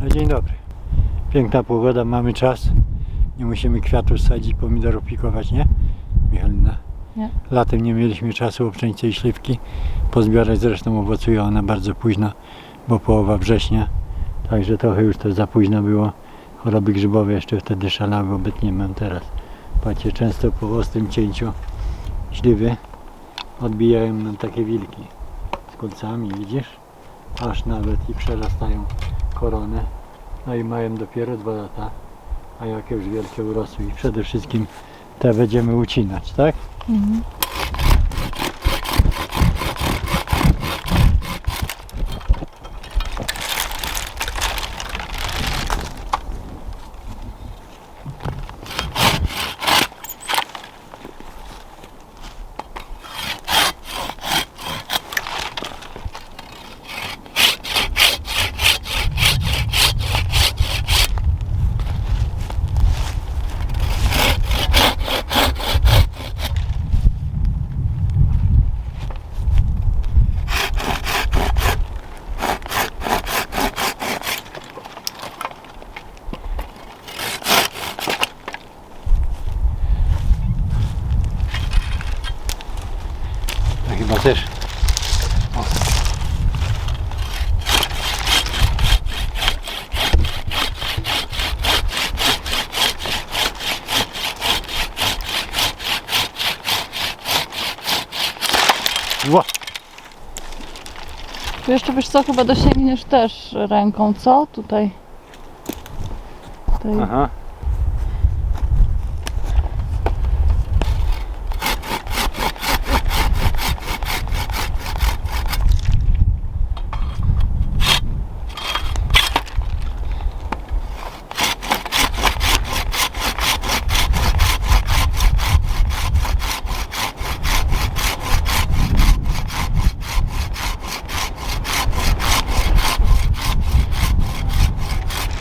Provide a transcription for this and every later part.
No dzień dobry. Piękna pogoda, mamy czas. Nie musimy kwiatów sadzić, pomidorów pikować, nie? Michalina. Nie. Latem nie mieliśmy czasu obczęć tej śliwki. Pozbierać zresztą owocuje ona bardzo późno, bo połowa września. Także trochę już to za późno było. Choroby grzybowe jeszcze wtedy szalały, obecnie mam teraz. Patrzcie, często po ostrym cięciu śliwy odbijają nam takie wilki z kolcami, widzisz? Aż nawet i przerastają koronę. No i mają dopiero dwa lata, a jakie już wielkie urosły. I przede wszystkim te będziemy ucinać, tak? Mhm. To chyba też. Ła! Tu jeszcze wiesz co, chyba dosięgniesz też ręką, co? Tutaj. Tutaj. Aha.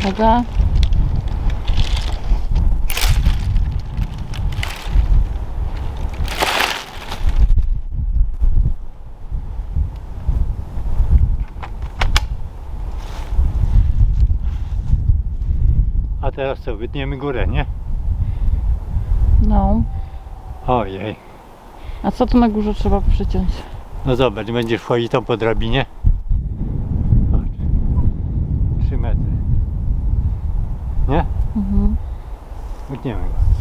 Dobra. A teraz co, wytniemy górę, nie? No. Ojej. A co tu na górze trzeba przyciąć? No zobacz, będziesz wchodzić tam po drabinie. Nie? Mhm. Utniemy go.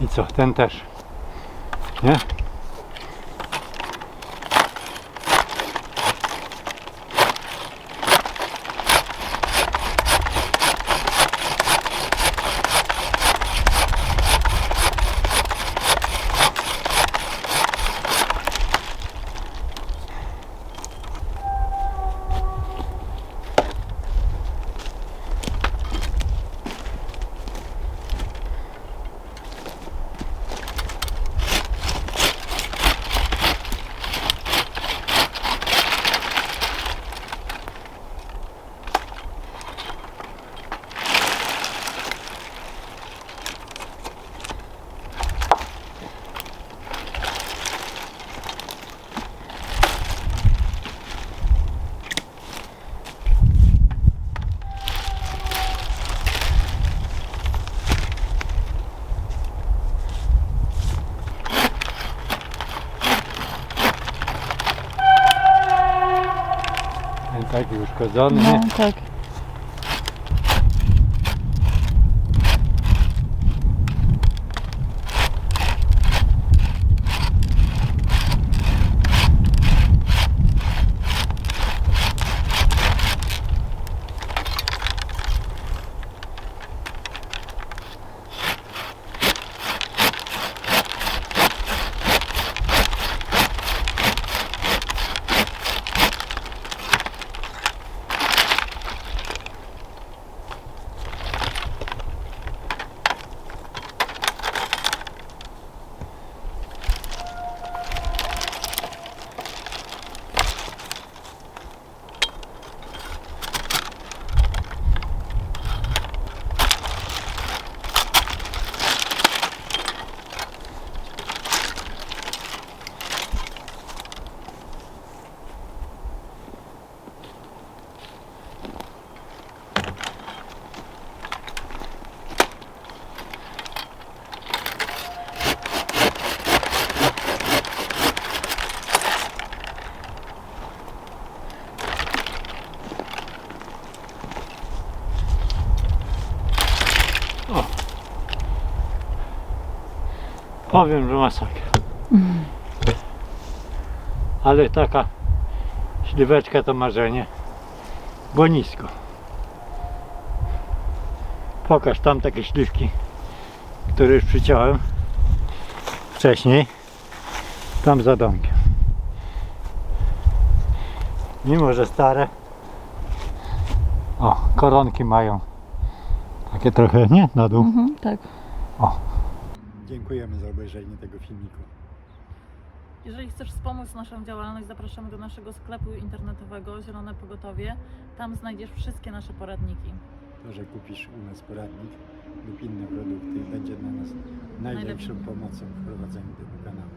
I co, ten też. Nie? Ten taki uszkodzony, No, nie? tak. Powiem, że masakra. Ale taka śliweczka to marzenie, bo nisko. Pokaż tam takie śliwki, które już przyciąłem wcześniej, tam za domkiem. Mimo, że stare, o, koronki mają takie trochę, nie? Na dół. Mhm, tak. Dziękujemy za obejrzenie tego filmiku. Jeżeli chcesz wspomóc naszą działalność, zapraszamy do naszego sklepu internetowego Zielone Pogotowie. Tam znajdziesz wszystkie nasze poradniki. To, że kupisz u nas poradnik lub inne produkty będzie dla nas najlepszą pomocą w prowadzeniu tego kanału.